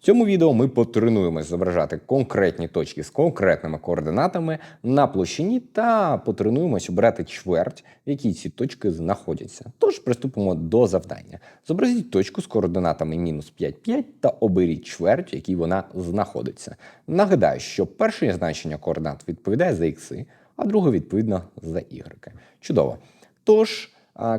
В цьому відео ми потренуємось зображати конкретні точки з конкретними координатами на площині та потренуємось обирати чверть, в якій ці точки знаходяться. Тож приступимо до завдання. Зобразіть точку з координатами мінус 5, 5 та оберіть чверть, в якій вона знаходиться. Нагадаю, що перше значення координат відповідає за ікси, а друге відповідно за ігреки. Чудово. Тож.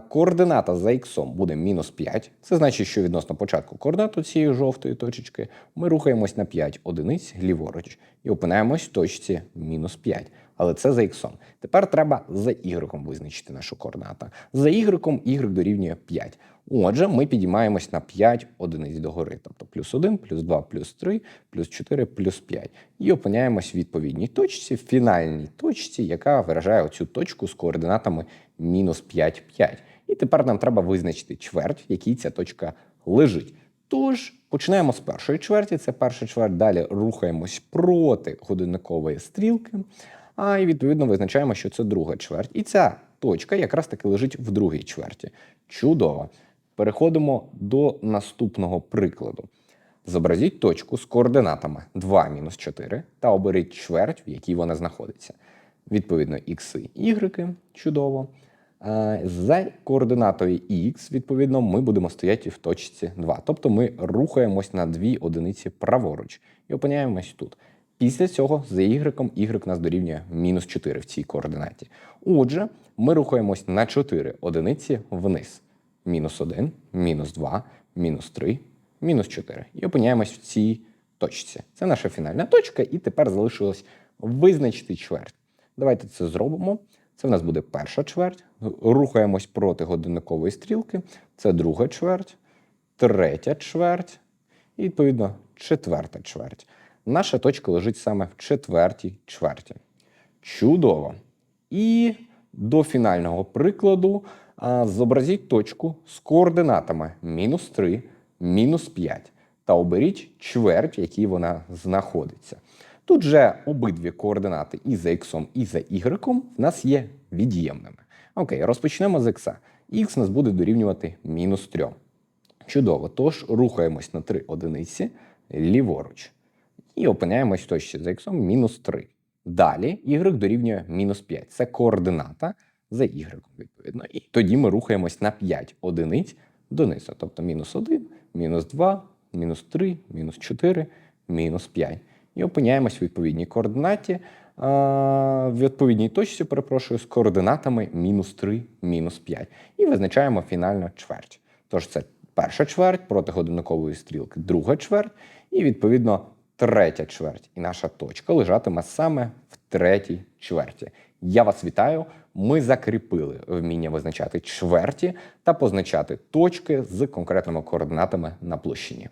Координата за х буде мінус 5. Це значить, що відносно початку координату цієї жовтої точечки ми рухаємось на 5 одиниць ліворуч і опинаємось в точці мінус 5. Але це за х. Тепер треба за y визначити нашу координату. За y y дорівнює 5. Отже, ми підіймаємось на 5 одиниць догори, тобто плюс 1, плюс 2, плюс 3, плюс 4, плюс 5. І опиняємось в відповідній точці, в фінальній точці, яка виражає оцю точку з координатами мінус 5, 5. І тепер нам треба визначити чверть, в якій ця точка лежить. Тож починаємо з першої чверті, це перша чверть. Далі рухаємось проти годинникової стрілки. А і відповідно визначаємо, що це друга чверть. І ця точка якраз таки лежить в другій чверті. Чудово. Переходимо до наступного прикладу. Зобразіть точку з координатами 2 мінус 4 та оберіть чверть, в якій вона знаходиться. Відповідно, ікси, y, чудово. За координатою x, відповідно, ми будемо стояти в точці 2. Тобто ми рухаємось на дві одиниці праворуч і опиняємось тут. Після цього за y, y нас дорівнює мінус 4 в цій координаті. Отже, ми рухаємось на 4 одиниці вниз. Мінус 1, мінус 2, мінус 3, мінус 4. І опиняємось в цій точці. Це наша фінальна точка, і тепер залишилось визначити чверть. Давайте це зробимо. Це в нас буде перша чверть. Рухаємось проти годинникової стрілки. Це друга чверть, третя чверть і, відповідно, четверта чверть. Наша точка лежить саме в четвертій чверті. Чудово. І до фінального прикладу зобразіть точку з координатами мінус 3, мінус 5 та оберіть чверть, в якій вона знаходиться. Тут же обидві координати і за х, і за y в нас є від'ємними. Окей, розпочнемо з х. Х нас буде дорівнювати мінус 3. Чудово. Тож рухаємось на 3 одиниці ліворуч. І опиняємось в точці за х мінус 3. Далі y дорівнює мінус 5. Це координата за y, відповідно. І тоді ми рухаємось на 5 одиниць донизу. Тобто мінус 1, мінус 2, мінус 3, мінус 4, мінус 5 і опиняємось в відповідній координаті, в відповідній точці, перепрошую, з координатами мінус 3, мінус 5. І визначаємо фінальну чверть. Тож це перша чверть проти годинникової стрілки, друга чверть, і відповідно третя чверть. І наша точка лежатиме саме в третій чверті. Я вас вітаю. Ми закріпили вміння визначати чверті та позначати точки з конкретними координатами на площині.